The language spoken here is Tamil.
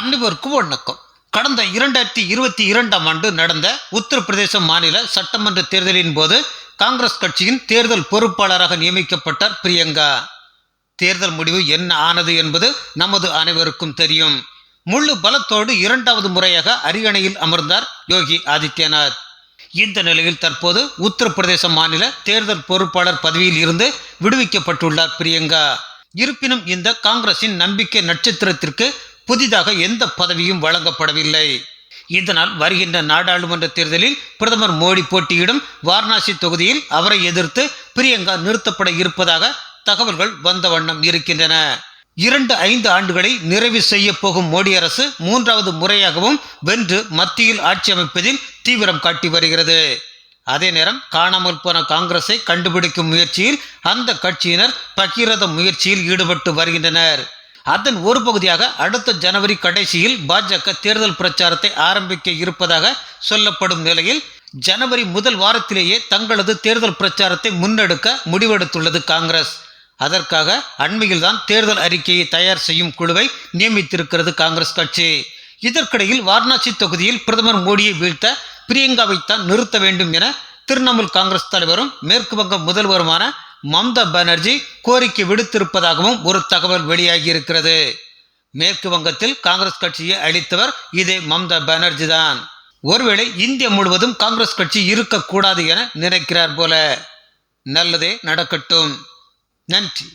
அனைவருக்கும் வணக்கம் கடந்த இரண்டாயிரத்தி இருபத்தி இரண்டாம் ஆண்டு நடந்த உத்தரப்பிரதேச மாநில சட்டமன்ற தேர்தலின் போது காங்கிரஸ் கட்சியின் தேர்தல் பொறுப்பாளராக நியமிக்கப்பட்டார் பிரியங்கா. தேர்தல் முடிவு என்ன ஆனது என்பது நமது அனைவருக்கும் தெரியும். முழு பலத்தோடு இரண்டாவது முறையாக அரியணையில் அமர்ந்தார் யோகி ஆதித்யநாத். இந்த நிலையில் தற்போது உத்தரப்பிரதேச மாநில தேர்தல் பொறுப்பாளர் பதவியில் இருந்து விடுவிக்கப்பட்டுள்ளார் பிரியங்கா. இருப்பினும் இந்த காங்கிரசின் நம்பிக்கை நட்சத்திரத்திற்கு புதிதாக எந்த பதவியும் வழங்கப்படவில்லை. இதனால் வருகின்ற நாடாளுமன்ற தேர்தலில் பிரதமர் மோடி போட்டியிடும் வாரணாசி தொகுதியில் அவரை எதிர்த்து பிரியங்கா நிறுத்தப்பட இருப்பதாக தகவல்கள் வந்த வண்ணம் இருக்கின்றன. இரண்டு ஐந்து ஆண்டுகளை நிறைவு செய்ய போகும் மோடி அரசு மூன்றாவது முறையாகவும் வென்று மத்தியில் ஆட்சி அமைப்பதில் தீவிரம் காட்டி வருகிறது. அதே நேரம் காணாமல் போன காங்கிரஸை கண்டுபிடிக்கும் முயற்சியில் அந்த கட்சியினர் பகிரத முயற்சியில் ஈடுபட்டு வருகின்றனர். அதன் ஒரு பகுதியாக அடுத்த ஜனவரி கடைசியில் பாஜக தேர்தல் பிரச்சாரத்தை ஆரம்பிக்க இருப்பதாக சொல்லப்படும் நிலையில் ஜனவரி முதல் வாரத்திலேயே தங்களது தேர்தல் பிரச்சாரத்தை முன்னெடுக்க முடிவெடுத்துள்ளது காங்கிரஸ். அதற்காக அண்மையில்தான் தேர்தல் அறிக்கையை தயார் செய்யும் குழுவை நியமித்திருக்கிறது காங்கிரஸ் கட்சி. இதற்கிடையில் வாரணாசி தொகுதியில் பிரதமர் மோடியை வீழ்த்த பிரியங்காவைத்தான் நிறுத்த வேண்டும் என திரிணாமுல் காங்கிரஸ் தலைவரும் மேற்கு வங்க முதல்வருமான மம்தா பானர்ஜி கோரிக்கை விடுத்திருப்பதாகவும் ஒரு தகவல் வெளியாகி இருக்கிறது மேற்கு வங்கத்தில் காங்கிரஸ் கட்சியை அளித்தவர் இதே மம்தா பானர்ஜி தான். ஒருவேளை இந்தியா முழுவதும் காங்கிரஸ் கட்சி இருக்கக்கூடாது என நினைக்கிறார் போல. நல்லதே நடக்கட்டும். நன்றி.